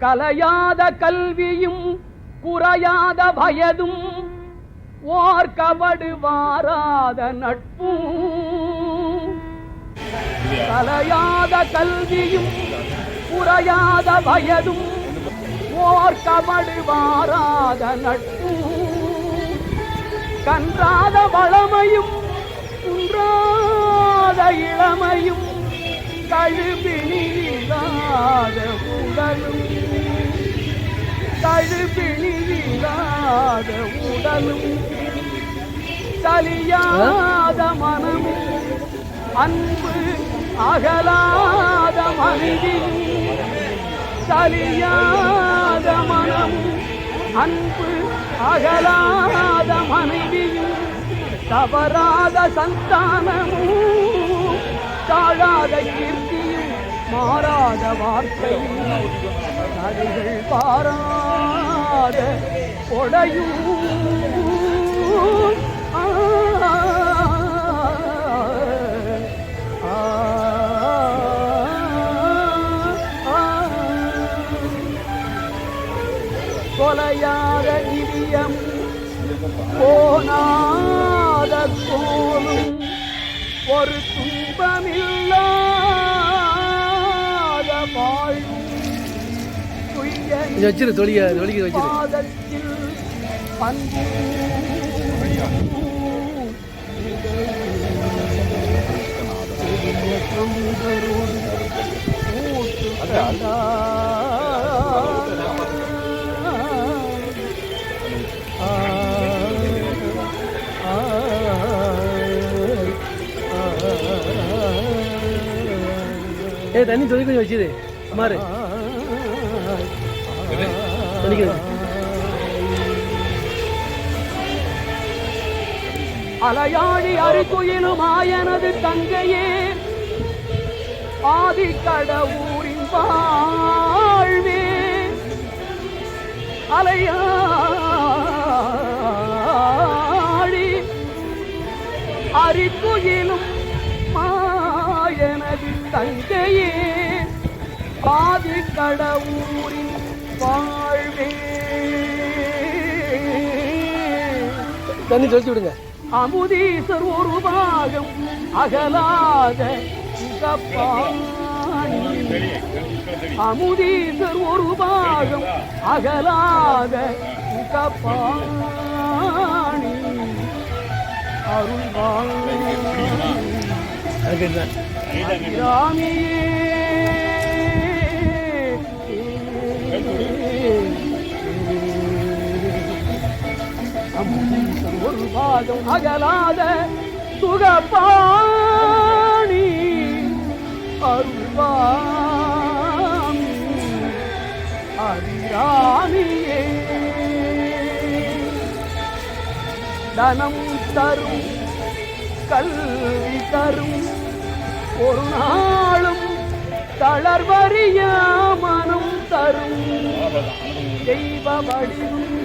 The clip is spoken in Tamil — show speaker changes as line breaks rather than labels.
கலையாத கல்வியும் குறையாத வயதும் ஓர் கபடு வாராத நட்பும் கலையாத கல்வியும் குறையாத வயதும் ஓர் கபடு வாராத நட்பும் கன்றாத வளமையும் குன்றாத இளமையும் கழுபிணியில்லாத உடலும் கழுபிணியில்லாத உடலும் சலியாத மனமும் அன்பு அகலாத மனிதியும் சலியாத மனமும் அன்பு அகலாத மனைவியும் தவறாத சந்தானமும் தாழாத கீர்த்தியும் மாறாத வார்த்தையும் நடிகள் பாராத கொடையும் கொலையாத நிதியம் போனாத கோலும் ஒரு துன்பமில்லாத
கொஞ்சம் வச்சிரு தொழிய தொழிக்க வச்சிரு.
பண்பு
ஏ தண்ணி துணி கொஞ்சம் வச்சுது மாறு. தொழிக்க
அலையாழி அரிக்குயிலும் ஆயனது தங்கையே ஆதி கடவுரின் வாழ்வே. அலையாழி அரிக்குயிலும் தங்கையே ஆதி கடவுரின் வாழ்வே.
தண்ணி தொலைச்சி விடுங்க.
அமுதீசர் ஒரு பாகம் அகலாத அமுதீசர் ஒரு பாகம் அகலாத
என்ன?
ஒரு பாதம் அகலாத சுகப்பாணி அருள்வாமி அறியாமியே தனம் தரும் கல்வி தரும். ஒரு நாளும் தளர்வறிய மனம் தரும் தெய்வ வடிவும்.